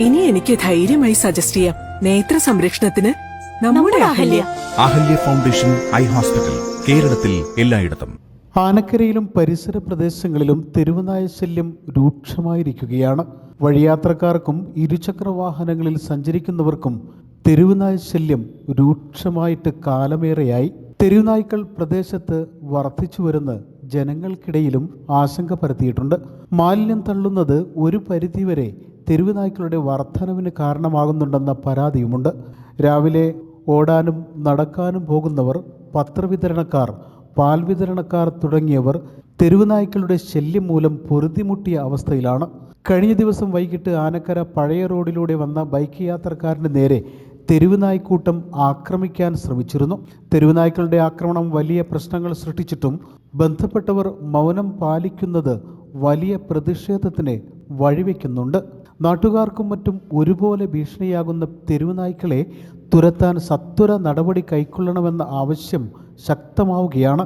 ഇനി എനിക്ക് ധൈര്യമായി സജസ്റ്റ് ചെയ്യാം. നേത്ര സംരക്ഷണത്തിന് നമ്മുടെ Ahalya. Ahalya. Foundation eye hospital കേരളത്തിൽ എല്ലായിടത്തും. ആനക്കരയിലും പരിസര പ്രദേശങ്ങളിലും തെരുവുനായ ശല്യം രൂക്ഷമായിരിക്കുകയാണ്. വഴിയാത്രക്കാർക്കും ഇരുചക്ര വാഹനങ്ങളിൽ സഞ്ചരിക്കുന്നവർക്കും തെരുവുനായ ശല്യം രൂക്ഷമായിട്ട് കാലമേറെയായി. തെരുവുനായ്ക്കൾ പ്രദേശത്ത് വർദ്ധിച്ചു വരുന്ന ജനങ്ങൾക്കിടയിലും ആശങ്ക പരത്തിയിട്ടുണ്ട്. മാലിന്യം തള്ളുന്നത് ഒരു പരിധിവരെ തെരുവുനായ്ക്കളുടെ വർധനവിന് കാരണമാകുന്നുണ്ടെന്ന പരാതിയുമുണ്ട്. രാവിലെ ഓടാനും നടക്കാനും പോകുന്നവർ പത്രവിതരണക്കാർ പാൽ വിതരണക്കാർ തുടങ്ങിയവർ തെരുവ് നായ്ക്കളുടെ ശല്യം മൂലം പൊറുതിമുട്ടിയ അവസ്ഥയിലാണ്. കഴിഞ്ഞ ദിവസം വൈകിട്ട് ആനക്കര പഴയ റോഡിലൂടെ വന്ന ബൈക്ക് യാത്രക്കാരന് നേരെ തെരുവ് നായ്ക്കൂട്ടം ആക്രമിക്കാൻ ശ്രമിച്ചിരുന്നു. തെരുവ് നായ്ക്കളുടെ ആക്രമണം വലിയ പ്രശ്നങ്ങൾ സൃഷ്ടിച്ചിട്ടും ബന്ധപ്പെട്ടവർ മൗനം പാലിക്കുന്നത് വലിയ പ്രതിഷേധത്തിന് വഴിവെക്കുന്നുണ്ട്. നാട്ടുകാർക്കും മറ്റും ഒരുപോലെ ഭീഷണിയാകുന്ന തെരുവുനായ്ക്കളെ തുരത്താൻ സത്വര നടപടി കൈക്കൊള്ളണമെന്ന ആവശ്യം ശക്തമാവുകയാണ്.